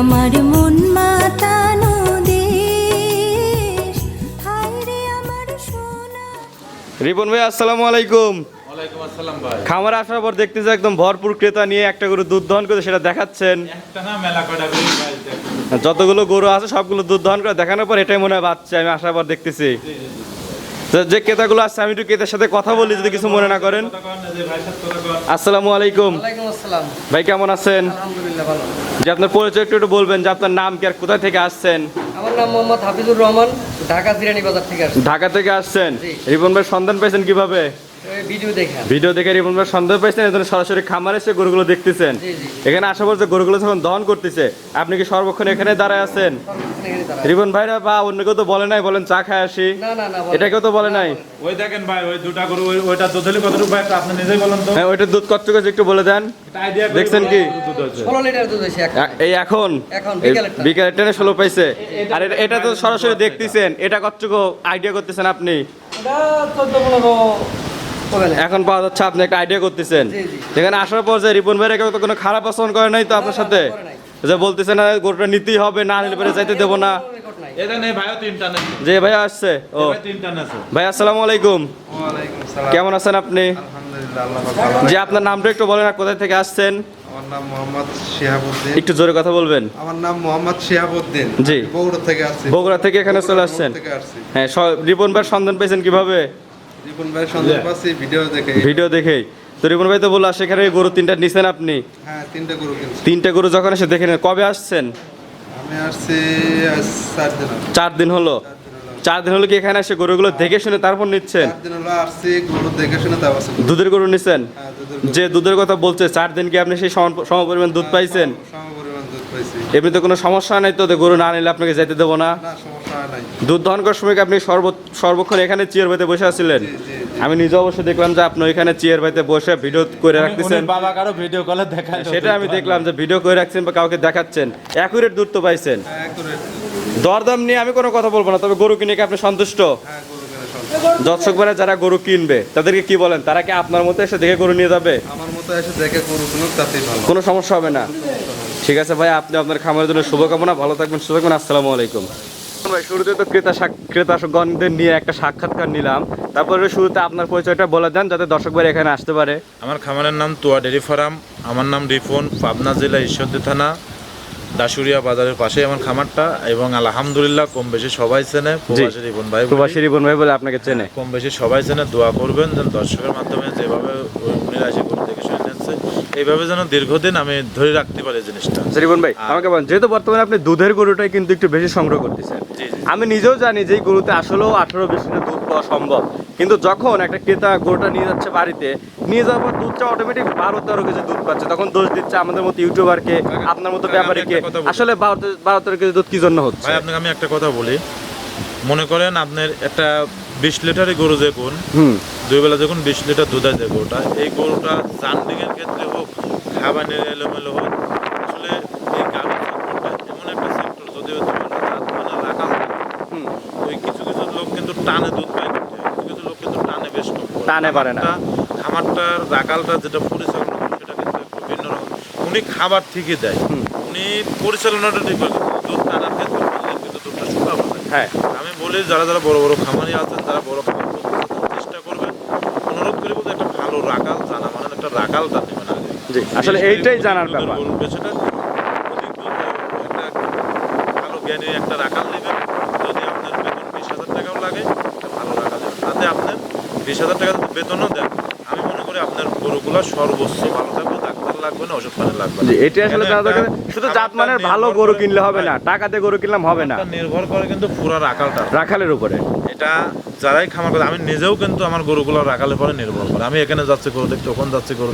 আমার মন মাতানো দেশ আমার সোনা। রিপন ভাই আসসালামু আলাইকুম। ওয়ালাইকুম আসসালাম ভাই। খামারে আসার পর দেখতেছি একদম ভরপুর ক্রেতা নিয়ে একটা গরু দুধ দহন করে সেটা দেখাচ্ছেন। একটা না মেলা কয়টা করে ভাই দেখুন। যতগুলো গরু আছে সবগুলো দুধ দহন করে দেখানোর পর এটাই মনে হয় বাচ্চা আমি আসার পর দেখতেছি। যে ক্রেতাগুলো আসছে আমি একটু ক্রেতার সাথে কথা বলি যদি কিছু মনে না করেন। আসসালামু আলাইকুম। ভাই কেমন আছেন? যে আপনার পরিচয় একটু একটু বলবেন যে আপনার নাম কি আর কোথায় থেকে আসছেন? আমার নাম মোহাম্মদ হাফিজুর রহমান ঢাকা বাজার থেকে ঢাকা থেকে আসছেন। রিপন ভাই সন্ধান পাইছেন কীভাবে? ভিডিও দেখে ভিডিও দেখে রিপন ভাই সন্দেহ পাইছেন এজন্য সরাসরি খামারে এসে গরুগুলো দেখতেছেন। জি, জি। এখানে আসার পর যে গরুগুলো যখন দহন করতেছে আপনি কি সর্বক্ষণ এখানে দাঁড়ায় আছেন? সর্বক্ষণ রিপন ভাইরা বা অন্য কেউ তো বলে নাই বলেন চা খায় আসি। না না না বলেন। এটা কেউ তো বলে নাই। ওই দেখেন ভাই ওই দুটা গরু ওইটা দুধ হলে কতটুকু ভাই আপনি নিজেই বলেন তো। হ্যাঁ ওইটার দুধ কত করে একটু বলে দেন। দেখছেন কি? লিটার দুধ এই এখন? এখন, বিকালের ষোলো পাইছে। আর এটা- তো সরাসরি দেখতেছেন এটা কতটুকু আইডিয়া করতেছেন আপনি। এটা। এখন পাওয়া যাচ্ছে আপনি একটা আইডিয়া করতেছেন। জি, জি। যেখানে আসার পর যে রিপন ভাইরা কেউ তো কোনো খারাপ আচরণ করে নাই তো আপনার সাথে? যে বলতেছে না গরুটা নিতেই হবে না নিলে পরে যাইতে দেবো না। যে ভাই আসছে ও। ভাই আসসালামু আলাইকুম। কেমন আছেন আপনি? আলহামদুলিল্লাহ আল্লাহ পাক ভালো যে আপনার নামটা একটু বলেন আর কোথায় থেকে আসছেন? আমার নাম মোহাম্মদ শিহাবুদ্দিন। একটু জোরে কথা বলবেন। আমার নাম মোহাম্মদ শিহাবুদ্দিন। জি। বগুড়া থেকে আসছি। বগুড়া থেকে এখানে চলে আসছেন। হ্যাঁ রিপন ভাই সন্ধান পেয়েছেন কীভাবে? রিপন ভাই সন্দেহ পাচ্ছি ভিডিও দেখে। ভিডিও দেখেই। তো রিপন ভাই তো বলল সেখানে গরু তিনটা নিছেন আপনি? হ্যাঁ তিনটা গরু কিনছি। তিনটা গরু যখন এসে দেখে কবে আসছেন? আমি আসছি চার দিন। চার দিন হলো? চার দিন হলো। কি এখানে এসে গরুগুলো দেখে শুনে তারপর নিচ্ছেন? দুধের গরু নিছেন? হ্যাঁ। যে দুধের কথা বলছে চার দিন কি আপনি সেই সম সম পরিমাণ দুধ পাইছেন? সম পরিমাণ দুধ পাইছি। এমনিতে কোনো সমস্যা নাই তো? গরু না নিলে আপনাকে যেতে দেবো না? দুধ দহন করার সময় আপনি সর্ব সর্বক্ষণ এখানে চেয়ার বাইতে বসে আছিলেন? জি, জি, জি। আমি নিজে অবশ্য দেখলাম যে আপনি ওইখানে চেয়ার বাইতে বসে ভিডিও করে রাখতেছেন। বাবা কারও ভিডিও কলে দেখায় সেটা আমি দেখলাম যে ভিডিও করে রাখছেন বা কাউকে দেখাচ্ছেন। অ্যাকুরেট দুধ তো পাইছেন। হ্যাঁ দরদাম নিয়ে আমি কোনো কথা বলব না তবে গরু কিনে কি আপনি সন্তুষ্ট? হ্যাঁ গরু কিনে সন্তুষ্ট। দর্শক ভাইরা যারা গরু কিনবে তাদেরকে কি বলেন? তারা কি আপনার মতো এসে দেখে গরু নিয়ে যাবে? আমার মতো এসে দেখে গরু কিনুক তাতেই ভালো। কোনো সমস্যা হবে না। ঠিক আছে ভাই আপনি আপনার খামারের জন্য শুভকামনা ভালো থাকবেন সুস্থ থাকবেন আসসালামু আলাইকুম। ভাই শুরুতে তো ক্রেতা ক্রেতাগণদের নিয়ে একটা সাক্ষাৎকার নিলাম। তারপরে শুরুতে আপনার পরিচয়টা বলে দেন যাতে দর্শক ভাই এখানে আসতে পারে। আমার খামারের নাম তোয়া ডেরি ফার্ম। আমার নাম রিফন পাবনা জেলা ঈশ্বরদী থানা দাসুরিয়া বাজারের পাশে আমার খামারটা। এবং আলহামদুলিল্লাহ কম বেশি সবাই চেনে। প্রবাসী রিফন ভাই প্রবাসী রিপন ভাই বলে আপনাকে চেনে। কম বেশি সবাই চেনে দোয়া করবেন যেন দর্শকের মাধ্যমে যেভাবে উনি রাশি করে দেখে নিচ্ছে এইভাবে যেন দীর্ঘদিন আমি ধরে রাখতে পারি জিনিসটা। আচ্ছা, ভাই আমাকে বলেন যেহেতু বর্তমানে আপনি দুধের গরুটাই কিন্তু একটু বেশি সংগ্রহ করতেছেন। আমি নিজেও জানি যে গরুতে আসলেও আঠারো বিশ লিটার দুধ পাওয়া সম্ভব। কিন্তু যখন একটা ক্রেতা গরুটা নিয়ে যাচ্ছে বাড়িতে নিয়ে যাওয়ার পর দুধটা অটোমেটিক বারো তেরো কেজি দুধ পাচ্ছে। তখন দোষ দিচ্ছে আমাদের মতো ইউটিউবারকে আপনার মতো ব্যাপারীকে। আসলে বারো বারো তেরো কেজি দুধ কি জন্য হচ্ছে? ভাই আপনাকে আমি একটা কথা বলি। মনে করেন আপনার একটা বিশ লিটারের গরু যে কোন হুম দুই বেলা যখন বিশ লিটার দুধ যে গরুটা এই গরুটা জান্ডিংয়ের ক্ষেত্রে হোক খাবারের এলোমেলো হোক আসলে এই গাভী সেক্টরটা এমন একটা সেক্টর যদি হচ্ছে জাত মানে হুম ওই কিছু কিছু লোক কিন্তু টানে দুধ পায় কিছু কিছু লোক কিন্তু টানে বেশ কম। টানে পারে না। খামারটা- খামারটার রাখালটা যেটা পরিচালনা করে সেটা কিন্তু একটু ভিন্ন রকম উনি খাবার ঠিকই দেয় উনি পরিচালনাটা ঠিক করে দুধ টানার ক্ষেত্রে বললেন কিন্তু দুধটা শুকাবো না হ্যাঁ আমি বলি যারা যারা বড় বড় খামারি আছেন যারা বড় খামার চেষ্টা করবেন অনুরোধ করি বলতে একটা ভালো রাখাল জানা মানে একটা রাখাল জান নেবেন আগে জি আসলে এইটাই জানার ব্যাপার। একটা ভালো জ্ঞানী একটা রাখাল নেবেন। যদি আপনার বেতন বিশ হাজার টাকাও লাগে ভালো রাখাল নেবেন। তাতে আপনার বিশ হাজার টাকা বেতনও দেন। আমি মনে করি আপনার গরুগুলো সর্বোচ্চ ভালো লাগবে না ওষুধ পানি লাগবে না। এটাই আসলে এখানে জানা দরকার একটা শুধু জাত ভালো গরু কিনলে হবে না টাকাতে গরু কিনলাম হবে না। নির্ভর করে কিন্তু পুরো রাখালটা। রাখালের উপরে। এটা যারাই খামার করে আমি নিজেও কিন্তু আমার গরুগুলো রাখালের পরে নির্ভর করে। আমি এখানে যাচ্ছি গরু দেখছি ওখান যাচ্ছি গরু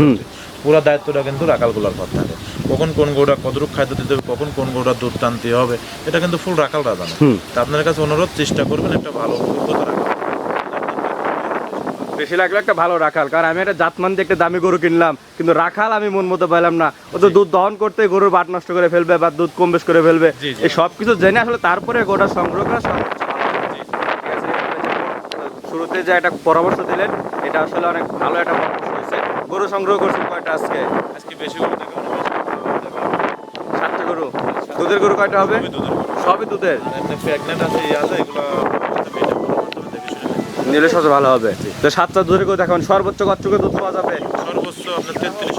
পুরো দায়িত্বটা কিন্তু রাখালগুলোর পর থাকে। কখন কোন গরুটা কতটুকু খাদ্য দিতে হবে কখন কোন গরুটা দুধ টানতে হবে এটা কিন্তু ফুল রাখালরা জানে হুম। তা আপনার কাছে অনুরোধ চেষ্টা করবেন একটা ভালো অভিজ্ঞতা রাখাল বেশি লাগল একটা ভালো রাখাল। কারণ আমি একটা জাতমান দিয়ে একটা দামি গরু কিনলাম কিন্তু রাখাল আমি মন মতো পাইলাম না। ও তো দুধ দহন করতে গরুর বাট নষ্ট করে ফেলবে বা দুধ কম বেশ করে ফেলবে। এই সব কিছু জেনে আসলে তারপরে গোটা সংগ্রহ করা? শুরুতে যে একটা পরামর্শ দিলেন এটা আসলে অনেক ভালো একটা পরামর্শ হয়েছে। গরু সংগ্রহ করছেন কয়টা আজকে? আজকে বেশি গরু। সাতটা গরু দুধের গরু কয়টা হবে? সবই দুধের গরু। সবই দুধের? প্রেগনেন্ট আছে ইয়ে আছে এগুলো আপনার সাথে মেনটেন করার মাধ্যমে দেখে শুনে নেবেন। নিলে সবচেয়ে ভালো হবে। তো সাতটা দুধের গরু দেখুন সর্বোচ্চ কতটুকু দুধ পাওয়া যাবে? সর্বোচ্চ আপনার তেত্রিশ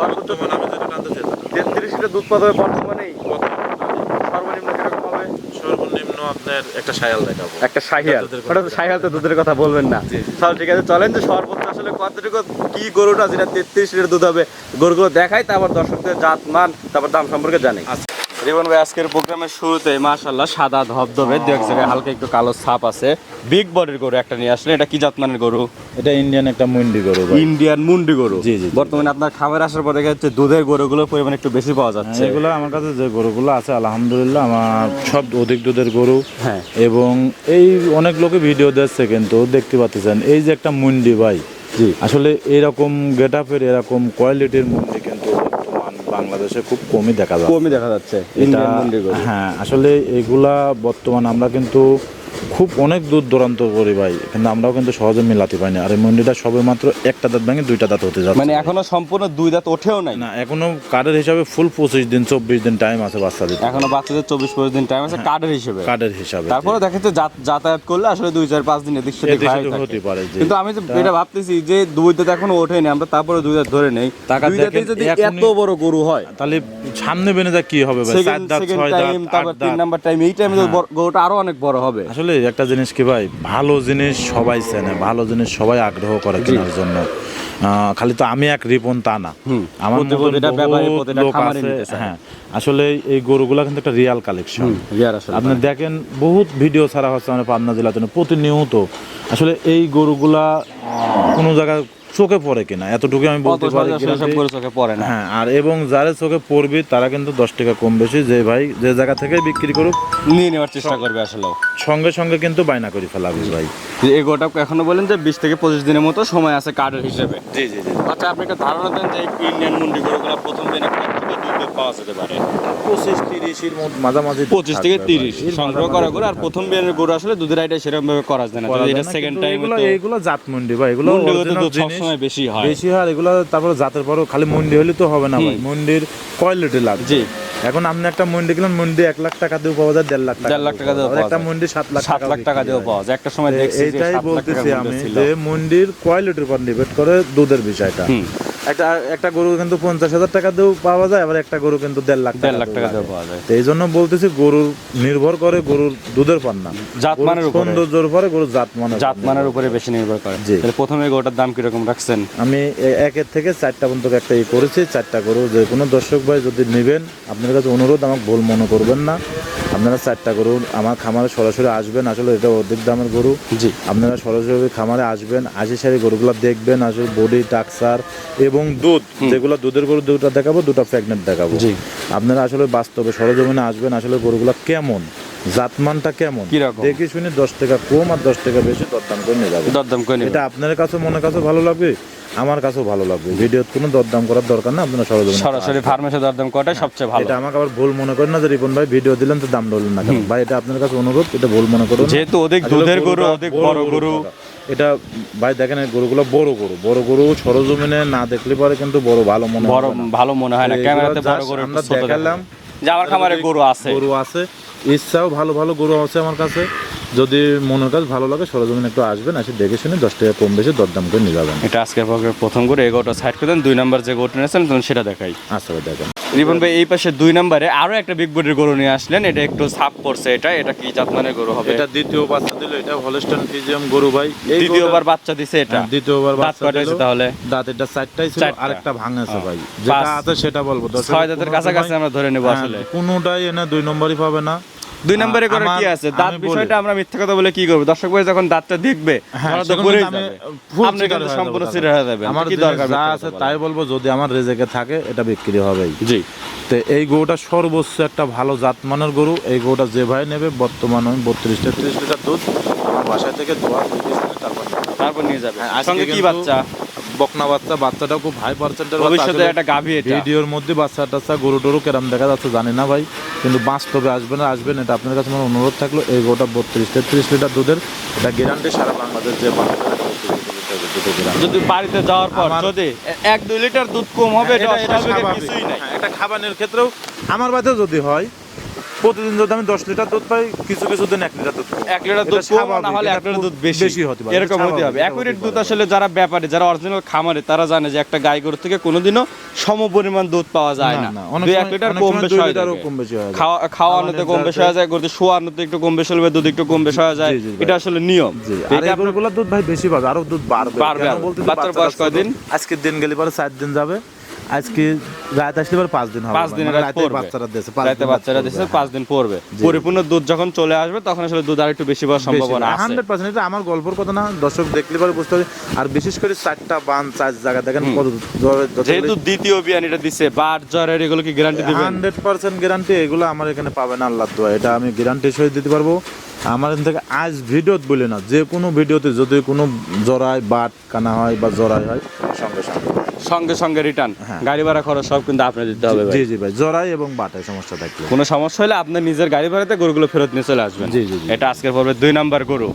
বর্তমান আমি যেটা টানতে চাই তেত্রিশ লিটার দুধ পাওয়া যাবে বর্তমানেই? সর্বনিম্ন কীরকম হবে? সর্বনিম্ন আপনার একটা সায়াল দেখাবো। একটা দুধের ওটা তো শাহিয়াল তো দুধের কথা বলবেন না। তাহলে ঠিক আছে চলেন যে সর্বোচ্চ আসলে কতটুকু কি গরুটা যেটা তেত্রিশ লিটার দুধ হবে গরুগুলো দেখাই তারপর দর্শকদের জাত মান তারপর দাম সম্পর্কে জানি রিবন ভাই আজকের প্রোগ্রামের শুরুতে মাশাল্লাহ সাদা ধবধবে দু এক জায়গায় হালকা একটু কালো ছাপ আছে। বিগ বডির গরু একটা নিয়ে আসলে এটা কি জাতমানের গরু? এটা ইন্ডিয়ান একটা মুন্ডি গরু ইন্ডিয়ান মুন্ডি গরু। জি, জি। বর্তমানে আপনার খাবার আসার পর দেখা যাচ্ছে দুধের গরুগুলোর পরিমাণ একটু বেশি পাওয়া যাচ্ছে। এগুলো আমার কাছে যে গরুগুলো আছে আলহামদুলিল্লাহ আমার সব অধিক দুধের গরু। হ্যাঁ। এবং এই অনেক লোকে ভিডিও দিচ্ছে কিন্তু দেখতে পাচ্ছেন। এই যে একটা মুন্ডি ভাই জি। আসলে এরকম গেট আপের এরকম কোয়ালিটির মুন্ডি বাংলাদেশে খুব কমই দেখা যায় কমই দেখা যাচ্ছে হ্যাঁ আসলে এগুলা বর্তমান আমরা কিন্তু খুব অনেক দূর দূরান্ত করি ভাই কিন্তু আমরাও কিন্তু সহজে মিলাতে পারি না। আর এই মন্ডিটা সবে মাত্র একটা দাঁত ভেঙে দুইটা দাঁত হতে যাচ্ছে। মানে এখনও সম্পূর্ণ দুই দাঁত ওঠেও নাই? না এখনও কার্ডের হিসাবে ফুল পঁচিশ দিন চব্বিশ দিন টাইম আছে বাচ্চা দিতে এখনও বাচ্চাদের চব্বিশ পঁচিশ দিন টাইম আছে কার্ডের হিসেবে। কার্ডের হিসাবে তারপরে দেখা যাচ্ছে যাতায়াত করলে আসলে দুই চার পাঁচ দিন এদিক সেদিক হয়ে। হতে পারে, কিন্তু আমি যে এটা ভাবতেছি যে দুই দাঁত এখনও ওঠেনি আমরা তারপরে দুই দাঁত ধরে নেই। টাকা দুই দাঁতে যদি এত বড় গরু হয় তাহলে সামনে বেনে যা কি হবে ভাই? চার দাঁত ছয় দাঁত তারপর তিন নাম্বার টাইম এই টাইমে গরুটা আরও অনেক বড় হবে। আসলে একটা জিনিস কি ভাই ভালো জিনিস সবাই চেনে ভালো জিনিস সবাই আগ্রহ করে কেনার জন্য। খালি তো আমি এক রিপন তা না। আমার লোক আছে হ্যাঁ। আসলে এই গরুগুলা কিন্তু একটা রিয়াল কালেকশন আপনি দেখেন বহুত ভিডিও ছাড়া হচ্ছে আমাদের পাবনা জেলার জন্য প্রতিনিয়ত। আসলে এই গরুগুলা কোনো জায়গায় চোখে পড়ে কিনা? এতটুকু আমি বলতে পারি চোখে পড়ে না। হ্যাঁ আর এবং যারা চোখে পড়বে তারা কিন্তু দশ টাকা কম বেশি যে ভাই যে জায়গা থেকে বিক্রি করুক নিয়ে নেওয়ার চেষ্টা করবে আসলে। সঙ্গে সঙ্গে কিন্তু বায়না করে ফেলাবি ভাই। এই গোটা এখনও বলেন যে বিশ থেকে পঁচিশ দিনের মতো সময় আছে কার্ডের হিসেবে। জি জি জি। আচ্ছা আপনি একটা ধারণা দেন যে ইন্ডিয়ান মুন্ডি গরুগুলো প্রথম দিনে পাওয়া যেতে পারে। পঁচিশ তিরিশের মাঝামাঝি পঁচিশ থেকে তিরিশ সংগ্রহ করা করে আর প্রথম বিয়ানের গরু আসলে দুধের আইটা সেরকম ভাবে করা যায় না এটা সেকেন্ড টাইম এগুলো এগুলো জাত মন্ডি ভাই। এগুলো। সবসময় বেশি হয়। বেশি হয় এগুলো তারপরে জাতের পরও খালি মন্ডি হলে তো হবে না ভাই। মন্ডির কোয়ালিটি লাগবে। জি। এখন আপনি একটা মন্ডি কিনলেন মন্ডি এক লাখ টাকা দিয়ে পাওয়া যায় দেড় লাখ টাকা দেড় লাখ টাকা দিয়েও পাওয়া একটা। মন্ডি সাত লাখ সাত লাখ টাকা দিয়েও পাওয়া যায়। একটা সময় দেখছি যে এইটাই সাত লাখ বলতেছি আমি যে মন্ডির কোয়ালিটির উপর নির্ভর করে দুধের বিষয়টা। একটা একটা গরু কিন্তু পঞ্চাশ হাজার টাকা দিয়েও পাওয়া যায় আবার একটা গরু কিন্তু দেড় লাখ দেড় লাখ টাকা দিয়েও পাওয়া যায়। তো এই জন্য বলতেছি গরুর নির্ভর করে গরুর দুধের পান না জাতমানের উপরে। সৌন্দর্যের উপরে গরুর জাত মানের উপর। জাতমানের উপরে বেশি নির্ভর করে। তাহলে প্রথমে গরুটার দাম কীরকম রাখছেন? আমি একের থেকে চারটা পর্যন্ত একটা ই করেছি চারটা গরু। যে কোনো দর্শক ভাই যদি নেবেন আপনার কাছে অনুরোধ আমাকে ভুল মনে করবেন না। আপনারা চারটা গরু আমার খামারে সরাসরি আসবেন আসলে এটা অধিক দামের গরু। জি। আপনারা সরাসরি খামারে আসবেন আসি সারি গরুগুলো দেখবেন আসলে বডি টাকসার এবং দুধ যেগুলো দুধের গরু দুটা দেখাবো দুটো প্রেগনেন্ট দেখাবো। জি। আপনারা আসলে বাস্তবে সরজমিনে আসবেন আসলে গরুগুলো কেমন জাতমানটা কেমন দেখে শুনে দশ টাকা কম আর দশ টাকা বেশি দরদাম করে নিয়ে যাবেন। দরদাম করে এটা আপনার কাছে মনে কাছে ভালো লাগবে? আমার কাছেও ভালো লাগবে। ভিডিওত কোনো দরদাম করার দরকার না আপনারা সরজমিনে সরাসরি ফার্মেসে দরদাম করাটাই সবচেয়ে ভালো। এটা আমাকে আবার ভুল মনে করেন না যে রিপন ভাই ভিডিও দিলেন তো দাম ধরলেন না ভাই এটা আপনার কাছে অনুরোধ এটা ভুল মনে করুন। যেহেতু অধিক দুধের গরু অধিক বড় গরু। এটা ভাই দেখেন গরুগুলো বড় গরু। বড় গরু সরজমিনে না দেখলে পরে কিন্তু বড় ভালো মনে বড় ভালো মনে হয় না। ক্যামেরাতে বড় গরু আমরা দেখালাম। যে আমার খামারে গরু আছে। গরু আছে। ইচ্ছাও ভালো ভালো গরু আছে আমার কাছে। যদি মনের কাছে ভালো লাগে সরজমিনে একটু আসবেন এসে দেখে শুনে দশ টাকা কম বেশি দরদাম করে নিয়ে যাবেন। এটা আজকের পর্বের প্রথম গরু এই গরুটা সাইড করে দেন দুই নাম্বার যে গরুটা নিয়েছেন তখন সেটা দেখাই। আচ্ছা ভাই দেখেন। রিপন ভাই এই পাশে দুই নম্বরে আরও একটা বিগ বডির গরু নিয়ে আসলেন এটা একটু সাপ পড়ছে এটা এটা কি জাতমানের গরু হবে? এটা দ্বিতীয় বাচ্চা দিল এটা হলস্টাইন ফিজিয়াম গরু ভাই। এই দ্বিতীয়বার বাচ্চা দিছে এটা? হ্যাঁ, দ্বিতীয়বার বাচ্চা কয়টা তাহলে? দাঁত এটা চারটাই ছিল। আরেকটা ভাঙেছে। ভাই। যেটা আছে সেটা বলব। ছয় দাঁতের কাছাকাছি আমরা ধরে নেব হ্যাঁ, আসলে। কোনোটাই এনে দুই নম্বরই পাবে না। দুই নম্বরে করে কি আছে? দাঁত বিষয়টা আমরা মিথ্যা কথা বলে কি করব? দর্শক ভাই যখন দাঁতটা দেখবে হ্যাঁ, তো যাবে। আপনি কিন্তু সম্পূর্ণ হয়ে যাবে আমার কি দরকার যা আছে তাই বলব যদি আমার রেজেকে থাকে এটা বিক্রি হবেই। জি। তো এই গরুটা সর্বোচ্চ একটা ভালো জাতমানের গরু। এই গরুটা যে ভাই নেবে বর্তমান আমি বত্রিশ তেত্রিশ লিটার দুধ। আমার বাসায় থেকে দোয়া তারপর যাবে। তারপর নিয়ে যাবে। হ্যাঁ, সঙ্গে কি বাচ্চা? বকনা বাচ্চা বাচ্চাটাও খুব হাই পার্সেন্টের ভবিষ্যতে একটা গাভী এটা। ভিডিওর মধ্যে বাচ্চা টাচ্চা গরু টরু কেরাম দেখা যাচ্ছে জানি না ভাই কিন্তু বাস্তবে আসবেন আর আসবেন এটা আপনার কাছে আমার অনুরোধ থাকল এই গরুটা বত্রিশ তেত্রিশ লিটার দুধের এটা গ্যারান্টি সারা বাংলাদেশ যে যদি বাড়িতে যাওয়ার পর যদি এক দুই লিটার দুধ কম হবে এটা। কিছুই নাই। হ্যাঁ, এটা খাবারের ক্ষেত্রেও আমার বাড়িতে যদি হয় প্রতিদিন যদি আমি দশ লিটার দুধ পাই কিছু কিছু দিন এক লিটার দুধ এক লিটার দুধ না হলে এক লিটার দুধ বেশি হতে পারে, এরকম হতে হবে অ্যাকুরেট দুধ আসলে যারা ব্যাপারী যারা অরিজিনাল খামারে তারা জানে যে একটা গাই গরু থেকে কোনোদিনও সম পরিমাণ দুধ পাওয়া যায় না, দুই এক লিটার কম বেশি হয়। খাওয়া খাওয়ানোতে কম বেশি হয়ে যায় গরুতে শোয়ানোতে একটু কম বেশি হলে দুধ একটু কম বেশি হয়ে যায়। এটা আসলে নিয়ম। আর গরুগুলোর দুধ ভাই বেশি পাবে আরও দুধ বাড়বে। বাচ্চার বয়স কয়দিন? আজকের দিন গেলে পরে চার দিন যাবে। আজকে রাত আসলে পরে পাঁচ দিন হবে পাঁচ মানে রাতে বাচ্চারা দিয়েছে রাতে দিন বাচ্চারা পড়বে, পাঁচ দিন পড়বে। পরিপূর্ণ দুধ যখন চলে আসবে তখন আসলে দুধ আর একটু বেশি সম্ভাবনা আছে। হান্ড্রেড পার্সেন্ট এটা আমার গল্পের কথা না দর্শক দেখলে পরে বুঝতে হবে। আর বিশেষ করে চারটা বান চার জায়গা দেখেন যেহেতু দ্বিতীয় বিয়ান এটা দিছে বাট জ্বরের এগুলো কি গ্যারান্টি দিবেন? হান্ড্রেড পার্সেন্ট গ্যারান্টি এগুলো আমার এখানে পাবে না আল্লাহ দোয়া এটা আমি গ্যারান্টি সহিত দিতে পারব। আমার এখান থেকে আজ ভিডিওত বলে না যে কোনো ভিডিওতে যদি কোনো জড়ায় বাট কানা হয় বা জড়াই হয় সঙ্গে সঙ্গে। সঙ্গে সঙ্গে রিটার্ন হ্যাঁ। গাড়ি ভাড়া খরচ সব কিন্তু আপনি দিতে হবে জি জি ভাই জোড়াই এবং বাটায় সমস্যা থাকলে। কোনো সমস্যা হলে আপনি নিজের গাড়ি ভাড়াতে গরুগুলো ফেরত নিয়ে চলে আসবেন। জি, জি। এটা আজকের পর্বে দুই নাম্বার গরু।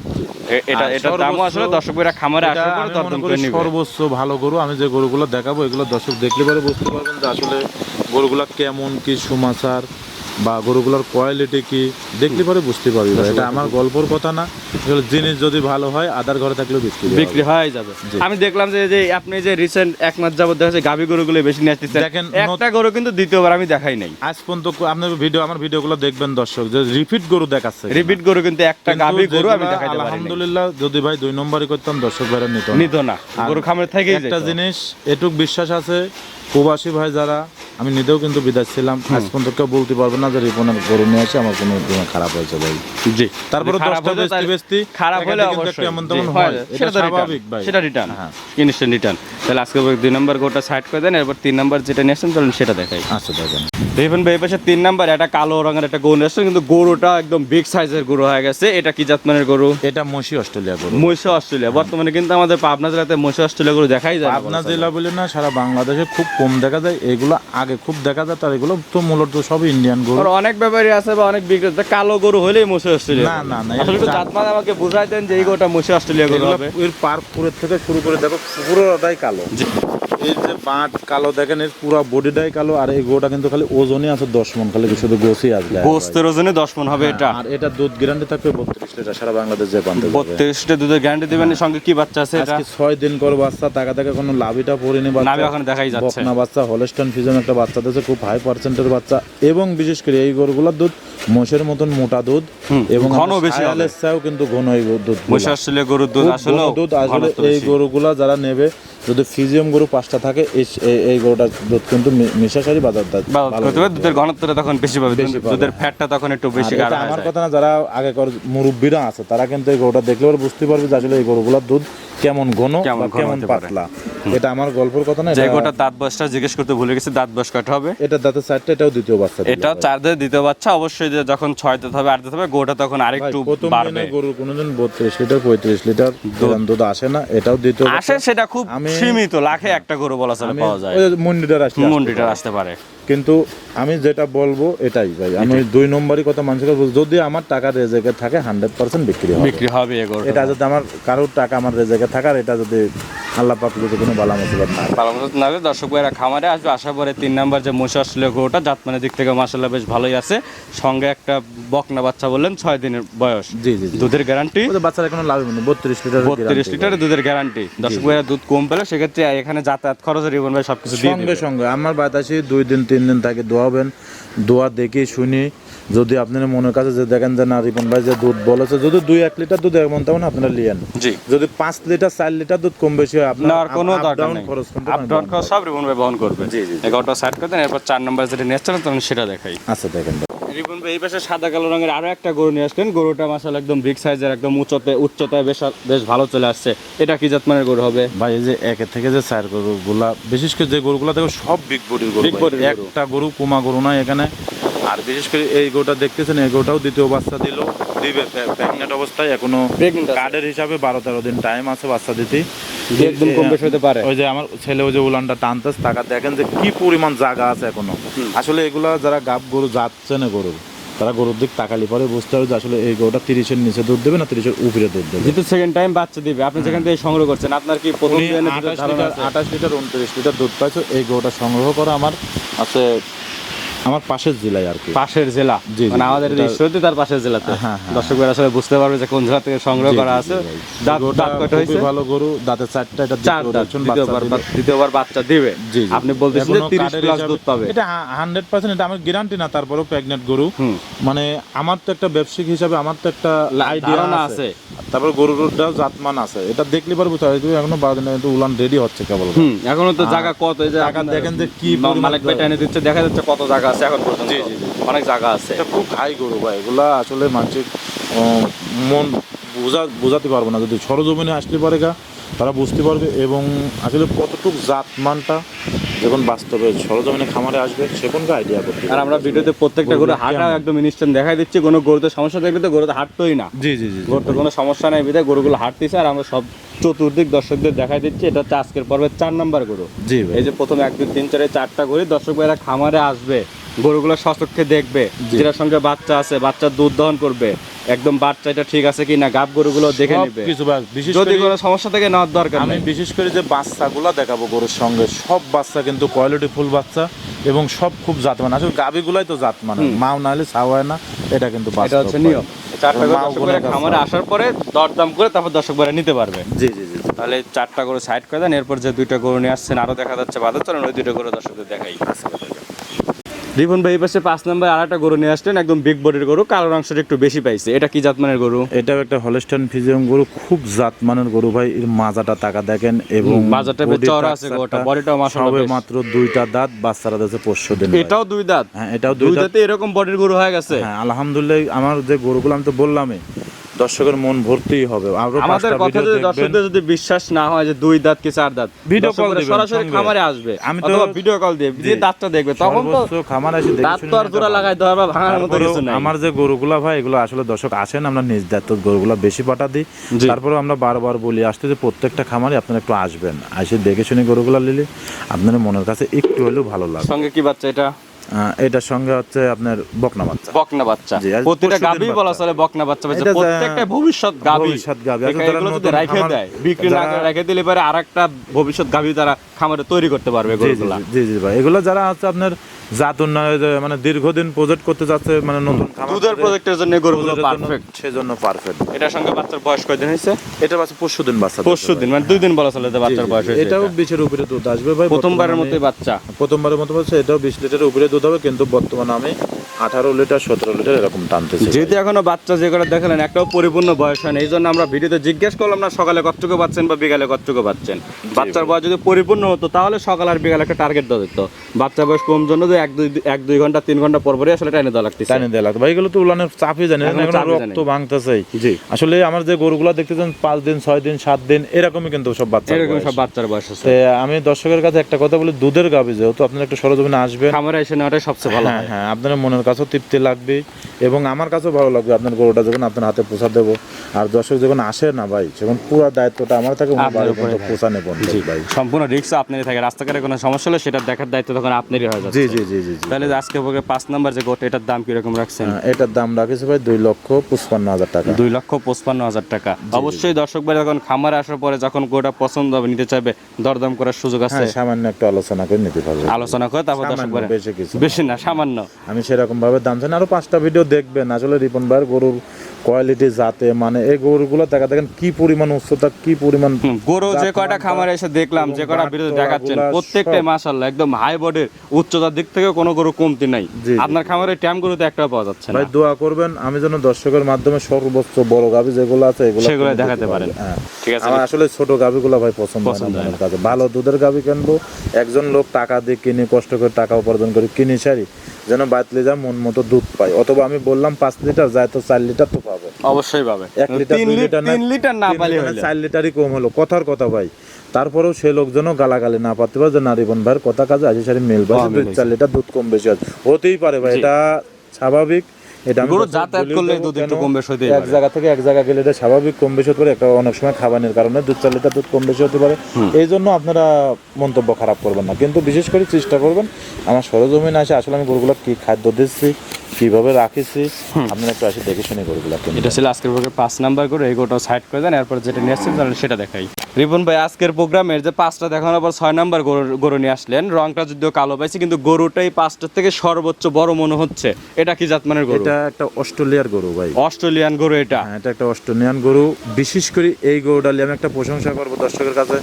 এটা এটা দামও আসলে দর্শকরা খামারে আসার পরে তদন্ত দরদাম করে নিবে। সর্বোচ্চ ভালো গরু। আমি যে গরুগুলো দেখাবো এগুলো দর্শক দেখলে পরে বুঝতে পারবেন যে আসলে গরুগুলো কেমন কি সুমাচার। বা গরুগুলোর কোয়ালিটি কি দেখলে পরে বুঝতে পারবি। এটা আমার গল্পর কথা না জিনিস যদি ভালো হয় আদার ঘরে থাকলেও বিক্রি বিক্রি হয়ে যাবে। আমি দেখলাম যে যে আপনি যে রিসেন্ট এক মাস যাবত দেখা যাচ্ছে গাভী গরুগুলো বেশি নিয়ে আসতেছেন। দেখেন, একটা গরু কিন্তু দ্বিতীয়বার আমি দেখাই নাই। আজ পর্যন্ত আপনার ভিডিও আমার ভিডিওগুলো দেখবেন দর্শক যে রিপিট গরু দেখাচ্ছে রিপিট গরু কিন্তু একটা গাভী গরু আমি দেখাইতে পারি আলহামদুলিল্লাহ যদি ভাই দুই নম্বরই করতাম দর্শক ভাইরা নিত। নিত না। গরু খামারে থেকেই একটা জিনিস এটুক বিশ্বাস আছে প্রবাসী ভাই যারা আমি নিজেও কিন্তু বিদেশ ছিলাম। আজ পর্যন্ত কেউ বলতে পারবে না যে রিপনের গরু নিয়ে আসে আমার কোনো দিনে খারাপ হয়েছে ভাই। জি। তারপরে খারাপ দশটা হলে বেচতে বেচতে খারাপ হলে অবশ্যই। কেমন জি, তেমন হয়, হয়। সেটা স্বাভাবিক ভাই। সেটা রিটার্ন হ্যাঁ। জিনিসটা রিটার্ন তাহলে আজকে দুই নম্বর গোটা সাইড করে দেন এরপর তিন নম্বর যেটা নিয়ে আসছেন চলুন সেটা দেখাই। আচ্ছা দেখেন। দেখবেন ভাই পাশে তিন নাম্বার একটা কালো রঙের একটা গরু আসছে কিন্তু গরুটা একদম বিগ সাইজের গরু হয়ে গেছে। এটা কি জাতমানের গরু? এটা মসি অস্ট্রেলিয়া গরু। মহিষা অস্ট্রেলিয়া। বর্তমানে কিন্তু আমাদের পাবনা জেলাতে মহিষা অস্ট্রেলিয়া গরু দেখাই যায় পাবনা জেলা বলে না সারা বাংলাদেশে খুব কম দেখা যায়। এগুলো আগে খুব দেখা যায় তার এগুলো তো মূলত সব ইন্ডিয়ান গরু। আর অনেক ব্যাপারী আছে বা অনেক বিক্রেতা কালো গরু হলেই মুছে অস্ট্রেলিয়া না, না, না, আসলে জাতমান আমাকে বুঝাই দেন যে এই গোটা মুছে অস্ট্রেলিয়া গরু হবে। এর পার্কপুরের থেকে শুরু করে দেখো পুরোটাই কালো। এই যে কালো দেখেন এর পুরো বডিটাই কালো আর এই গোটা কিন্তু খালি ওজনই আছে দশ মন খালি শুধু গোসই আসবে গোস্তের ওজনে দশ মন হবে এটা। আর এটা দুধ গ্যারান্টি থাকবে বত্রিশ লিটার সারা বাংলাদেশ যে পান্তে যাবে। বত্রিশটা দুধের গ্যারান্টি দিবেন সঙ্গে কি বাচ্চা আছে আজকে ছয় দিন বাচ্চা টাকা টাকা কোনো লাভিটা পড়েনি বাচ্চা। দেখাই যাচ্ছে। বকনা বাচ্চা হলস্টান একটা বাচ্চা দিয়েছে খুব হাই পার্সেন্টের বাচ্চা। এবং বিশেষ করে এই গরুগুলোর দুধ মোষের মতন মোটা দুধ এবং ঘন বেশি। চাও কিন্তু ঘন এই দুধ মহিষা অস্ট্রেলিয়া গরুর দুধ আসলে দুধ আসলে এই গরুগুলা যারা নেবে যদি ফিজিয়াম গরু পাঁচটা থাকে এই- গরুটার দুধ কিন্তু মিশাশারি বাজার দুধের ঘনত্বটা তখন বেশি পাবে দুধের ফ্যাটটা তখন একটু বেশি আমার কথা না যারা আগেকার মুরব্বীরা আছে তারা কিন্তু এই গরুটা দেখলে বুঝতে পারবে যে আসলে এই গরুগুলোর দুধ কেমন ঘন কেমন। পাতলা? এটা আমার গল্পের কথা না যে গোটা দাঁত বয়সটা জিজ্ঞেস করতে ভুলে গেছি দাঁত বয়স কয়টা হবে? এটা দাঁতের চারটা এটাও দ্বিতীয় বাচ্চা এটা চার দিয়ে দ্বিতীয় বাচ্চা অবশ্যই যে যখন ছয় দিতে হবে আট দিতে হবে গোটা তখন আরেকটু বাড়বে। গরুর কোনোদিন বত্রিশ লিটার পঁয়ত্রিশ লিটার এরকম দুধ আসে না এটাও দ্বিতীয় আসে সেটা খুব সীমিত লাখে একটা গরু বলা চলে পাওয়া যায়। মন্ডিটার আসতে মন্ডিটার আসতে পারে। কিন্তু আমি যেটা বলব এটাই ভাই আমি দুই নম্বরই কথা মানুষকে বলব, যদি আমার টাকা রেজেকে থাকে হান্ড্রেড পার্সেন্ট বিক্রি হবে। বিক্রি হবে এটা যদি আমার কারোর টাকা আমার রেজেকে থাকার এটা যদি আল্লাহ পাক যদি কোনো বালা মুসিবত না ভালো মতো না হলে দর্শক ভাইরা খামারে আসবে আসার পরে তিন নাম্বার যে মহিষ অস্ট্রেলিয়া গরুটা জাতমানের দিক থেকে মাসাল্লাহ বেশ ভালোই আছে। সঙ্গে একটা বকনা বাচ্চা বললেন ছয় দিনের বয়স। জি জি দুধের গ্যারান্টি বাচ্চারা কোনো লাভ নেই বত্রিশ লিটার বত্রিশ লিটারের দুধের গ্যারান্টি দর্শক ভাইরা দুধ কম পেলে সেক্ষেত্রে এখানে যাতায়াত খরচের রিবন ভাই সবকিছু সঙ্গে সঙ্গে। আমার বাতাসে দুই দিন তিন দিন তাকে দোয়াবেন। দোয়া দেখে শুনি যদি আপনার মনের কাছে যে দেখেন যে না রিপন ভাই যে দুধ বলেছে যদি দুই এক লিটার দুধ এমন তেমন আপনারা লিয়েন। যদি পাঁচ লিটার চার লিটার দুধ কম বেশি হয় আপনার কোনো দরকার নেই। খরচ সব রিপন ভাই বহন করবে। জি, জি, জি। এগারোটা সাইড করে দেন এরপর চার নম্বর যেটা নিয়ে তখন সেটা দেখাই। আচ্ছা দেখেন। রিপন ভাই এই পাশে সাদা কালো রঙের আরও একটা গরু নিয়ে আসলেন। গরুটা মাসাল একদম বিগ সাইজের একদম উচ্চতে উচ্চতায় বেশ বেশ ভালো চলে আসছে। এটা কি জাতমানের গরু হবে? ভাই এই যে একের থেকে যে চার গরুগুলা বিশেষ করে যে গরুগুলা দেখো সব বিগ বডির গরু। একটা গরু কুমা গরু নয় এখানে। আর বিশেষ করে এই গরুটা দেখতেছেন এই গরুটাও দ্বিতীয় বাচ্চা দিল। দিবে প্রেগনেন্ট অবস্থায় এখনও কার্ডের হিসাবে বারো তেরো দিন টাইম আছে বাচ্চা দিতে। একদম কম বেশি হতে পারে। ওই যে আমার ছেলে ওই যে উলানটা টানতেছে টাকা দেখেন যে কি পরিমাণ জায়গা আছে এখনও। আসলে এগুলা যারা গাব গরু যাচ্ছে না গরুর তারা গরুর দিক তাকালি পরে বুঝতে হবে যে আসলে এই গরুটা তিরিশের নিচে দুধ দেবে না তিরিশের উপরে দুধ দেবে। যেহেতু সেকেন্ড টাইম বাচ্চা দিবে আপনি যেখান থেকে সংগ্রহ করছেন আপনার কি প্রথম আঠাশ লিটার আঠাশ লিটার উনত্রিশ লিটার দুধ পাইছে এই গরুটা সংগ্রহ করা আমার আছে আমার পাশের জেলায় আর কি। পাশের জেলা? মানে আমাদের ঈশ্বরদী তার পাশের জেলাতে। হ্যাঁ, হ্যাঁ। দর্শক ভাইরা আসলে বুঝতে পারবে যে কোন জেলা থেকে সংগ্রহ করা আছে। দাঁত দাঁত কয়টা হয়েছে? ভালো গরু দাঁতে চারটা এটা চার দাঁত দ্বিতীয়বার দ্বিতীয়বার বাচ্চা দিবে। আপনি বলতেছেন যে 30 প্লাস দুধ পাবে। এটা হান্ড্রেড পার্সেন্ট এটা আমার গ্যারান্টি না তারপরেও প্রেগনেন্ট গরু। মানে আমার তো একটা ব্যবসায়িক হিসাবে আমার তো একটা আইডিয়া আছে। তারপর গরুটাও জাতমান আছে। এটা দেখলে পরে বুঝতে হবে এখনও বারো দিনে কিন্তু উলান রেডি হচ্ছে কেবল। এখনও তো জায়গা কত এই যে জায়গা দেখেন যে কি মালিক জায়গা। দিচ্ছে দেখা যাচ্ছে কত জায়গা আছে এখন পর্যন্ত। জি, জি। অনেক জায়গা আছে। এটা খুব হাই গরু ভাই এগুলা আসলে আহ, মন বোঝা বোঝাতে পারব না। যদি সরজমিনে আসলে পারে গা তারা বুঝতে পারবে এবং আসলে কতটুকু জাতমানটা যখন বাস্তবে সরজমিনে খামারে আসবে সে কোনকে আইডিয়া করতে আর আমরা ভিডিওতে প্রত্যেকটা গরু হাঁটা একদম ইনস্ট্যান্ট দেখাই দিচ্ছি কোনো গরুতে সমস্যা থাকলে তো গরুতে হাঁটতোই না। জি জি জি জি। গরুতে কোনো সমস্যা নাই বিধায় গরুগুলো হাঁটতেছে আর আমরা সব চতুর্দিক দর্শকদের দেখাই দিচ্ছি এটা হচ্ছে আজকের পর্বের চার নাম্বার গরু। জি এই যে প্রথম এক দুই তিন চারে চারটা গরু দর্শক ভাইরা খামারে আসবে। গরুগুলো সচক্ষে দেখবে। যেটার সঙ্গে বাচ্চা আছে বাচ্চা দুধ দহন করবে। একদম বাচ্চা এটা ঠিক আছে কি না গাব গরুগুলো দেখে নেবে। কিছু যদি কোনো সমস্যা থাকে নেওয়ার দরকার আমি বিশেষ করে যে বাচ্চাগুলো দেখাবো গরুর সঙ্গে সব বাচ্চা কিন্তু কোয়ালিটি ফুল বাচ্চা এবং সব খুব জাতমান। আসলে গাবিগুলাই তো জাতমান মাও না হলে ছাও হয় না এটা কিন্তু এটা হচ্ছে নিয়ম। খামারে আসার পরে দরদাম করে তারপর দর্শক নিতে পারবে। জি জি জি। তাহলে চারটা গরু সাইড করে দেন এরপর যে দুইটা গরু নিয়ে আসছেন আরও দেখা যাচ্ছে বাজার। চলেন ওই দুইটা গরু দর্শকদের দেখাই। রিপন ভাই পাশে পাঁচ নাম্বার আর একটা গরু নিয়ে আসলেন একদম বিগ বডির গরু কালো অংশটা একটু বেশি পাইছে। এটা কি জাতমানের গরু? এটাও একটা হলস্টাইন ফিজিয়াম গরু খুব জাতমানের গরু ভাই এর মাজাটা টাকা দেখেন এবং মাজাটা বেশ চওড়া আছে গরুটা, bodyটাও মাশাআল্লাহ সবে মাত্র দুইটা দাঁত বাচ্চারা দিয়েছে পরশু দিন এটাও দুই দাঁত? হ্যাঁ এটাও দুই দাঁত। দাঁতে এরকম বডির গরু হয়ে গেছে? হ্যাঁ আলহামদুলিল্লাহ আমার যে গরুগুলো আমি তো বললামই দর্শকের মন ভর্তি হবে। আমাদের কথা যদি দর্শকদের যদি বিশ্বাস না হয় যে দুই দাঁত কি চার দাঁত ভিডিও কল দিবেন সরাসরি খামারে আসবে আমি তো- ভিডিও কল দিয়ে দিয়ে দাঁতটা দেখবে তখন তো খামার এসে দেখে দাঁত তো আর জোড়া লাগাই দেওয়া বা ভাঙার মতো কিছু নাই। আমার যে গরুগুলা ভাই এগুলো আসলে দর্শক আসেন আমরা নিজ দায়িত্ব গরুগুলা বেশি পাঠা দিই। জি। তারপরেও আমরা বারবার বলি আসতে যে প্রত্যেকটা খামারে আপনারা একটু আসবেন। এসে দেখে শুনে গরুগুলা নিলে আপনার মনের কাছে একটু হলেও ভালো লাগে সঙ্গে কি বাচ্চা এটা? এটার সঙ্গে হচ্ছে আপনার বকনা বাচ্চা বকনা বাচ্চা প্রতিটা গাবি বলা চলে বকনা বাচ্চা বাচ্চা প্রত্যেকটা ভবিষ্যৎ গাবি ভবিষ্যৎ গাবি এগুলো যদি রেখে দেয় বিক্রি না করে রেখে দিলে পরে আরেকটা ভবিষ্যৎ গাবি তারা খামারে তৈরি করতে পারবে এগুলো জি জি ভাই এগুলো যারা হচ্ছে আপনার জাত উন্নয়ন মানে দীর্ঘদিন প্রজেক্ট করতে যাচ্ছে মানে নতুন দুধের প্রজেক্টের জন্য গরুগুলো পারফেক্ট সেজন্য পারফেক্ট এটার সঙ্গে বাচ্চার বয়স কয়দিন হয়েছে? এটা বাচ্চা পরশু দিন বাচ্চা পরশু দিন মানে দুই দিন বলা চলে যে বাচ্চার বয়স হয়েছে এটাও বিশের উপরে দুধ আসবে ভাই প্রথমবারের মতোই বাচ্চা। প্রথমবারের মতো বলছে এটাও বিশ লিটারের উপরে দুধ হবে কিন্তু বর্তমানে আমি আঠারো লিটার সতেরো লিটার এরকম টানতেছি। যেহেতু এখনও বাচ্চা যে করে দেখালেন একটাও পরিপূর্ণ বয়স হয় না এই জন্য আমরা ভিডিওতে জিজ্ঞেস করলাম না সকালে কতটুকু পাচ্ছেন বা বিকালে কতটুকু পাচ্ছেন? বাচ্চার বয়স যদি পরিপূর্ণ হতো তাহলে সকাল আর বিকালে একটা টার্গেট দেওয়া যেত। বাচ্চা বয়স কম জন্য যে এক দুই এক দুই ঘণ্টা তিন ঘণ্টা পর পরই আসলে টাইনে দেওয়া লাগতেছে। টানি দেওয়া লাগতো। ভাই এগুলো তো উলানের চাপই জানে এখন রক্ত জানি। ভাঙতেছে জি। আসলে আমার যে গরুগুলো দেখতেছেন পাঁচ দিন ছয় দিন সাত দিন এরকমই কিন্তু সব বাচ্চা এরকম সব বাচ্চার বয়স আছে। আমি দর্শকের কাছে একটা কথা বলি দুধের গাবি যেহেতু আপনারা একটু সরজমিনে আসবেন। খামারে এসে নেওয়াটাই সবচেয়ে ভালো হ্যাঁ হ্যাঁ। আপনার মনের কাছেও তৃপ্তি লাগবে এবং আমার কাছেও ভালো লাগবে আপনার গরুটা যখন আপনার হাতে পোষা দেবো। আর দর্শক যখন আসে না ভাই যখন পুরো দায়িত্বটা আমার থাকে পর্যন্ত জি ভাই। সম্পূর্ণ রিক্স আপনারই থাকে। রাস্তাঘাটে কোনো সমস্যা হলে সেটা দেখার দায়িত্ব তখন আপনারই হয়ে যাচ্ছে। জি জি জি জি তাহলে আজকে বলে পাঁচ নাম্বার যে গোট এটার দাম কীরকম রাখছেন? হ্যাঁ, এটার দাম রাখেছে ভাই দুই লক্ষ পঁচপান্ন হাজার টাকা। দুই লক্ষ পঁচপান্ন হাজার টাকা। অবশ্যই দর্শক ভাই যখন খামারে আসার পরে যখন গোটা পছন্দ হবে নিতে চাইবে দরদাম করার সুযোগ আছে। হ্যাঁ সামান্য একটু আলোচনা করে নিতে পারবে। আলোচনা করে তারপর দর্শক বেশি না সামান্য। আমি সেরকম ভাবে দাম চাই না। আরও পাঁচটা ভিডিও দেখবেন। আসলে রিপন ভাইয়ের গরুর কোয়ালিটি জাতে মানে এই গরুগুলো দেখা দেখেন কি পরিমাণ উচ্চতা কি পরিমাণ গরু যে কয়টা খামারে এসে দেখলাম যে কয়টা ভিডিও দেখাচ্ছেন প্রত্যেকটাই মাশাল্লাহ একদম হাই বডির উচ্চতার দিক থেকে কোনো গরু কমতি নাই। আপনার খামারে ট্যাম গরুতে একটাও পাওয়া যাচ্ছে ভাই দোয়া করবেন আমি যেন দর্শকের মাধ্যমে সর্বোচ্চ বড় গাভি যেগুলো আছে এগুলো সেগুলো দেখাতে পারেন। হ্যাঁ। ঠিক আছে। আমার আসলে ছোট গাভিগুলো ভাই পছন্দ হয় না পছন্দ কাছে। ভালো দুধের গাভি কিনবো একজন লোক টাকা দিয়ে কিনে কষ্ট করে টাকা উপার্জন করে কিনে সারি যেন বাতলে যা মন মতো দুধ পাই অথবা আমি বললাম পাঁচ লিটার যায় তো চার লিটার তো পাবে। অবশ্যই পাবে। এক লিটার তিন দুই লিটার তিন লিটার না পালে চার লিটারই কম হলো। কথার কথা ভাই। তারপরেও সে লোকজনও গালাগালি না পারতে পারে যে নারীবন ভাইয়ের কথা কাজে আজি সারি মেল ভাই দুই চার লিটার দুধ কম বেশি আছে। হতেই পারে ভাই এটা স্বাভাবিক। এটা গরু যাতায়াত করলে দুধ একটু কম বেশ হতেই এক জায়গা থেকে এক জায়গা গেলে এটা স্বাভাবিক কম বেশি হতে পারে একটা অনেক সময় খাবারের কারণে দুধ চার লিটার দুধ কম বেশি হতে পারে। এই জন্য আপনারা মন্তব্য খারাপ করবেন না। কিন্তু বিশেষ করে চেষ্টা করবেন আমার সরজমিনে আসে আসলে আমি গরুগুলো কি খাদ্য দিচ্ছি কীভাবে রাখিছি আপনারা একটু আসে দেখে শুনে গরুগুলো। এটা ছিল আজকের পাঁচ নাম্বার করে এই গোটা সাইড করে দেন এরপর যেটা নিয়ে আসছেন সেটা দেখাই। রিপন ভাই আজকের প্রোগ্রামের যে পাঁচটা দেখানোর পর ছয় নাম্বার গরু নিয়ে আসলেন। রংটা যদিও কালো পাইছে কিন্তু গরুটাই পাঁচটার থেকে সর্বোচ্চ বড় মনে হচ্ছে। এটা কি জাতমানের গরু? এটা একটা অস্ট্রেলিয়ার গরু ভাই। অস্ট্রেলিয়ান গরু এটা। হ্যাঁ এটা একটা অস্ট্রেলিয়ান গরু। বিশেষ করে এই গরুটা নিয়ে আমি একটা প্রশংসা করব দর্শকের কাছে।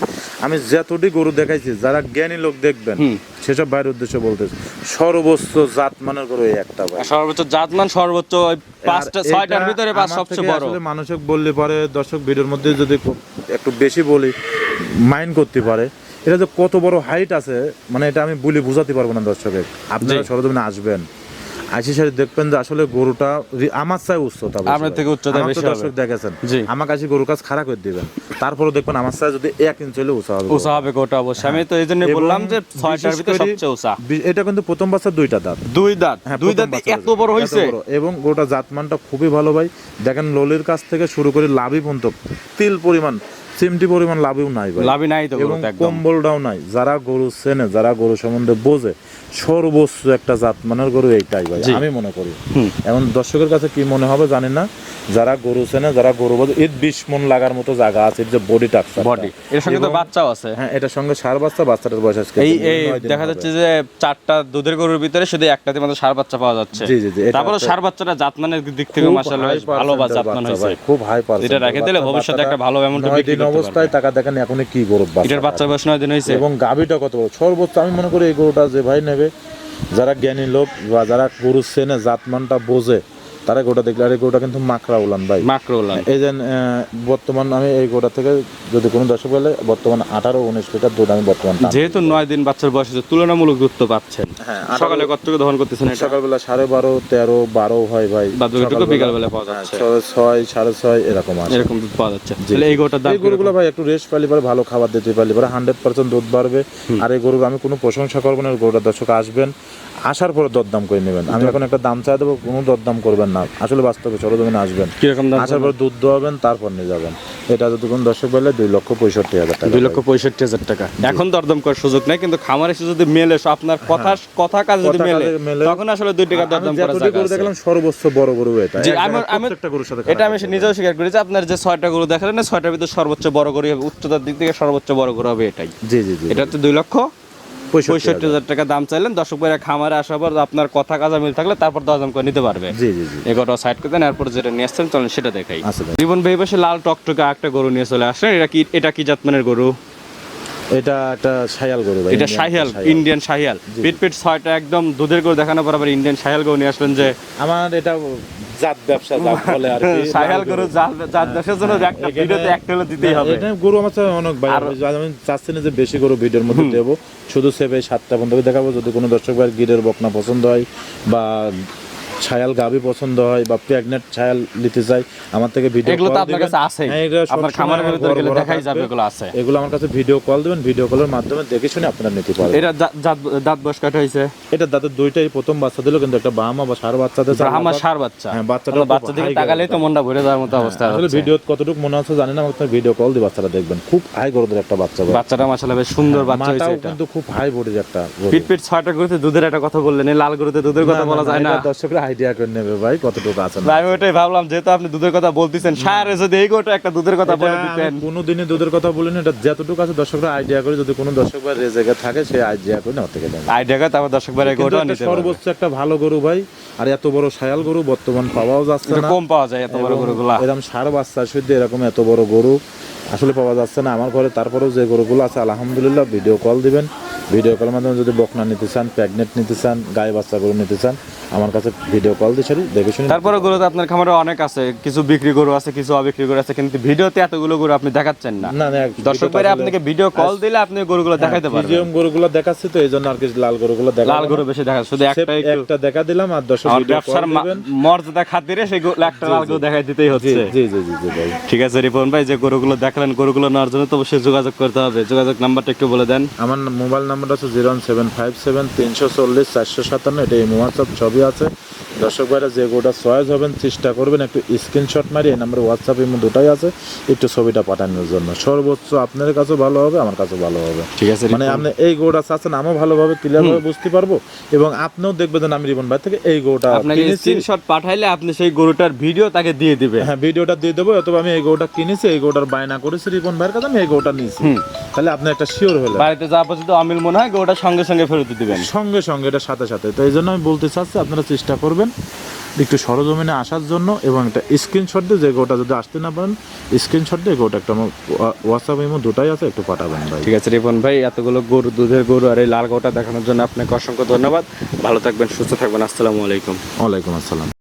আমি যতটি গরু দেখাইছি যারা জ্ঞানী লোক দেখবেন সেসব ভাইয়ের উদ্দেশ্য বলতেছি। সর্বোচ্চ জাত মানের গরু এই একটা ভাই। সর্বোচ্চ সর্বোচ্চ জাতমান সর্বোচ্চ ওই পাঁচটা ছয়টার ভিতরে পাঁচ সবচেয়ে বড়। আসলে মানুষক বললে পরে দর্শক ভিডিওর মধ্যে যদি একটু বেশি বলি মাইন্ড করতে পারে। এটা যে কত বড় হাইট আছে মানে এটা আমি বলে বোঝাতে পারব না দর্শকের। আপনারা। সরজমিনে আসবেন। আশি দেখবেন যে আসলে গরুটা আমার চাই উচ্চতা আপনার থেকে উচ্চতা বেশি দর্শক দেখেছেন। আমার কাছে গরুর কাজ খারাপ করে দিবেন। তারপরে দেখবেন আমার চাই যদি এক ইঞ্চ হলে উঁচা হবে উষা হবে গোটা অবশ্যই। আমি তো এই জন্য বললাম যে ছয়টার ভিতরে সবচেয়ে বি- এটা কিন্তু প্রথম বাচ্চা দুইটা দাঁত। দুই দাঁত। হ্যাঁ, দুই দাঁতে এত বড় হয়েছে এবং গোটা জাতমানটা খুবই ভালো ভাই। দেখেন লোলের কাছ থেকে শুরু করে লাভই পর্যন্ত তিল পরিমাণ চিমটি পরিমাণ লাভও নাই ভাই। লাভই নাই তো এবং কম্বলটাও নাই। যারা গরু চেনে যারা গরু সম্বন্ধে বোঝে সর্বোচ্চ একটা জাত মানের গরু এইটাই ভাই আমি মনে করি। এখন দর্শকের কাছে কি মনে হবে জানি না? যারা গরু চেনে যারা গরু বোঝে এর বিশ মন লাগার মতো জায়গা আছে যে বডি টাকচার বডি এর সঙ্গে তো বাচ্চাও আছে। হ্যাঁ এটার সঙ্গে সার বাচ্চা বাচ্চাটার বয়স আজকে এই এই দেখা যাচ্ছে যে চারটা দুধের গরুর ভিতরে শুধু একটাতে মাত্র সার বাচ্চা পাওয়া যাচ্ছে। জি, জি, জি, তারপরে সার বাচ্চাটা জাতমানের দিক থেকে মাশাআল্লাহ ভালো বা জাতমান বাচ্চা হয়েছে। খুব হাই পার্সেন্ট এটা রেখে দিলে ভবিষ্যতে একটা ভালো এ বিক্রি করতে অবস্থায় টাকা দেখেন এখন কি গরু বাচ্চা এটার বাচ্চা বয়স নয় দিন হয়েছে। এবং গাভিটা কত সর্বোচ্চ আমি মনে করি এই গরুটা যে ভাই নেবে যারা জ্ঞানী লোক বা যারা গরু চেনে জাতমানটা বোঝে। তারা গরুটা দেখলে আর এই গরুটা কিন্তু মাকড়া উলান ভাই। মাকড়োলান এই যে বর্তমান আমি এই গোটা থেকে যদি কোনো দর্শক বলে বর্তমান আঠারো উনিশ লিটার দুধ আমি বর্তমান যেহেতু নয় দিন বাচ্চার বয়স হচ্ছে তুলনামূলক দূরত্ব পাচ্ছেন। হ্যাঁ, সকালে কতটুকু দহন করতেছেন সকালবেলা সাড়ে বারো তেরো বারো হয় ভাই। বিকালবেলা পাওয়া হ্যাঁ, যাচ্ছে। ছয়, সাড়ে ছয় এরকম আছে। এরকম দুধ পাওয়া যাচ্ছে। তাহলে এই গরুটার দাম গরুগুলো ভাই একটু রেস্ট পাইলে পরে ভালো খাবার দিতে পারলে পরে হান্ড্রেড পার্সেন্ট দুধ বাড়বে। আর এই গরু আমি কোনো প্রশংসা করব না গরুটা দর্শক আসবেন। আসার পরে দরদাম করে নেবেন। আমি এখন একটা দাম চাই দেবো কোনো দরদাম করবেন না। আসলে বাস্তবে সরজমিনে আসবেন। কীরকম দাম আসার পরে দুধ দোয়াবেন তারপর নিয়ে যাবেন। এটা যদি কোনো দর্শক বলে দুই লক্ষ পঁয়ষট্টি হাজার টাকা। দুই লক্ষ পঁয়ষট্টি হাজার টাকা। এখন দরদম করার সুযোগ নাই কিন্তু খামার এসে যদি মেলে আপনার কথা কথা কাজ যদি মেলে তখন আসলে দুই টাকা দরদম করা জায়গা দেখলাম সর্বোচ্চ বড় গরু এটা। জি, আমি আমি প্রত্যেকটা গরুর সাথে এটা আমি নিজেও স্বীকার করি যে আপনার যে ছয়টা গরু দেখালেন না ছয়টার ভিতরে সর্বোচ্চ বড় গরু হবে উচ্চতার দিক থেকে সর্বোচ্চ বড় গরু হবে এটাই। জি জি জি এটা হচ্ছে দুই লক্ষ। পঁয়ষট্টি হাজার। টাকা দাম চাইলেন। দর্শক ভাইরা খামারে আসার পর আপনার কথা কাজা মিল থাকলে তারপর দরদাম করে নিতে পারবে। জি জি জি। এগারোটা সাইড করে দেন এরপর যেটা নিয়ে আসছেন চলেন সেটা দেখাই। আচ্ছা জীবন ভাই পাশে লাল টকটকে একটা গরু নিয়ে চলে আসলেন এটা কি এটা কি জাতমানের গরু? এটা একটা সায়াল গরু ভাই এটা শাহিয়াল শাহিয়াল। ইন্ডিয়ান শাহিয়াল। পিট পিট ছয়টা একদম দুধের গরু ইন্ডিয়ান শাহিয়াল গরু নিয়ে আসলেন যে আমার এটা জাত ব্যবসা জাত বলে আর কি। শাহিয়াল গরু জাত দেশের জন্য একটা ভিডিওতে একটা হলে দিতেই হবে। এটা গরু আমার অনেক ভাই আমি চাচ্ছি না যে বেশি গরু ভিডিওর মধ্যে দেবো। শুধু সেবে সাতটা পর্যন্ত দেখাবো যদি কোনো দর্শক ভাই গিরের বকনা পছন্দ হয় বা ছায়াল গাবি পছন্দ হয় বা প্রেগনেন্ট ছায়াল নিতে চাই আমার থেকে ভিডিও এগুলো তো আপনার কাছে আছে আপনার খামারের ভিতরে গেলে দেখাই যাবে এগুলো আছে। এগুলো আমার কাছে ভিডিও কল দিবেন ভিডিও কলের মাধ্যমে দেখে শুনে আপনারা নিতে পারবেন। এটা দাঁত- বয়স কাটা হয়েছে? এটা দাঁতের দুইটাই প্রথম বাচ্চা দিল কিন্তু একটা বাহামা বা সার বাচ্চা বাচ্চাদের আমার সার বাচ্চা। হ্যাঁ, বাচ্চাটা তাহলে বাচ্চা দিকে তাকালেই তো মনটা ভরে যাওয়ার মতো অবস্থা আসলে। ভিডিও কতটুকু মনে আছে জানি না আপনার ভিডিও কল দিয়ে বাচ্চাটা দেখবেন। খুব হাই গরুদের একটা বাচ্চা বাচ্চাটা মাশাআল্লাহ বেশ সুন্দর বাচ্চা হয়েছে মাটাও এটা। কিন্তু খুব হাই বডির একটা। পিট পিট ছয়টা গরুতে দুধের একটা কথা বললেন লাল গরুতে দুধের কথা বলা যায় না। দর্শকরা আইডিয়া করে নেবে ভাই কতটুকু আছে ভাই আমি ওটাই ভাবলাম যেহেতু আপনি দুধের কথা বলতেছেন সারে যদি এই গোটা একটা দুধের কথা বলে দিতেন। কোনোদিনই দুধের কথা বলিনি এটা যতটুকু আছে দর্শকরা আইডিয়া করে যদি কোনো দর্শক ভাই রে জায়গায় থাকে সে আইডিয়া করে নেওয়া থেকে নেবে। আইডিয়া করে তারপর দর্শক ভাই কিন্তু গোটা নিতে সর্বোচ্চ একটা ভালো গরু ভাই আর এত বড় শায়াল গরু বর্তমান পাওয়াও যাচ্ছে না। কম পাওয়া যায় এত বড় গরুগুলা। এরকম সার বাচ্চা শুদ্ধ এরকম এত বড় গরু আসলে পাওয়া যাচ্ছে না। আমার ঘরে তারপরেও যে গরুগুলো আছে আলহামদুলিল্লাহ ভিডিও কল দিবেন। ভিডিও কলের মাধ্যমে যদি বকনা নিতে চান প্রেগনেন্ট নিতে চান গায়ে বাচ্চা গরু নিতে চান আমার কাছে ভিডিও কল দিয়ে সারি দেখে শুনে। তারপরে গরু তো আপনার খামারে অনেক আছে কিছু বিক্রি গরু আছে কিছু অবিক্রি গরু আছে কিন্তু ভিডিওতে এতগুলো গরু আপনি দেখাচ্ছেন না। না না দর্শক ভাইরা আপনাকে ভিডিও কল দিলে আপনি গরুগুলো দেখাইতে পারবেন। ফিজিয়াম গরুগুলো দেখাচ্ছি তো এই জন্য আর কি লাল গরুগুলো দেখা লাল গরু বেশি দেখা শুধু একটা একটা দেখা দিলাম আর দর্শক ভিডিও কল দিবেন। মর্যাদা খাতিরে সেই একটা লাল গরু দেখাই দিতেই হচ্ছে। জি জি জি জি ভাই। ঠিক আছে রিপন ভাই যে গরুগুলো দেখালেন গরুগুলো নেওয়ার জন্য তো অবশ্যই যোগাযোগ করতে হবে। যোগাযোগ নাম্বারটা একটু বলে দেন। আমার মোবাইল নাম্বারটা হচ্ছে জিরো সেভেন ফাইভ সেভেন তিনশো চল্লিশ চারশো সাতান্ন এটা এই হোয়াটসঅ্যাপ ছবি। আছে। দর্শক ভাইরা যে গোটা চয়েস হবেন চেষ্টা করবেন একটু স্ক্রিনশট মারি এই নাম্বারে হোয়াটসঅ্যাপ ইমো দুটাই আছে একটু ছবিটা পাঠানোর জন্য। সর্বোচ্চ আপনার কাছেও ভালো হবে আমার কাছে ভালো হবে। ঠিক আছে মানে। আপনি এই গোটা চাচ্ছেন আমিও ভালোভাবে ক্লিয়ার ভাবে বুঝতে পারব এবং আপনিও দেখবেন যে আমি রিবন ভাই থেকে এই গোটা আপনাকে স্ক্রিনশট পাঠাইলে আপনি সেই গরুটার ভিডিও তাকে দিয়ে দিবেন হ্যাঁ ভিডিওটা দিয়ে দেবো অথবা আমি এই গোটা কিনেছি এই গোটার বায়না করেছি রিপন ভাইয়ের কাছে আমি এই গোটা নিয়েছি। তাহলে আপনি একটা শিওর হলেন। বাড়িতে যাওয়া পর্যন্ত অমিল মনে হয় গোটা সঙ্গে সঙ্গে ফেরত দিবেন। সঙ্গে সঙ্গে এটা সাথে সাথে। তো এই জন্য আমি বলতে চাচ্ছি আপনারা চেষ্টা করবেন একটু সরজমিনে আসার জন্য এবং একটা স্ক্রিনশট দিয়ে যে গোটা যদি আসতে না পারেন স্ক্রিনশট দিয়ে গোটা একটা আমার হোয়াটসঅ্যাপ ইমো দুটাই আছে একটু পাঠাবেন ভাই। ঠিক আছে রিপন ভাই এতগুলো গরু দুধের গরু আর এই লাল গোটা দেখানোর জন্য আপনাকে অসংখ্য ধন্যবাদ। ভালো থাকবেন সুস্থ থাকবেন আসসালামু আলাইকুম। ওয়ালাইকুম আসসালাম।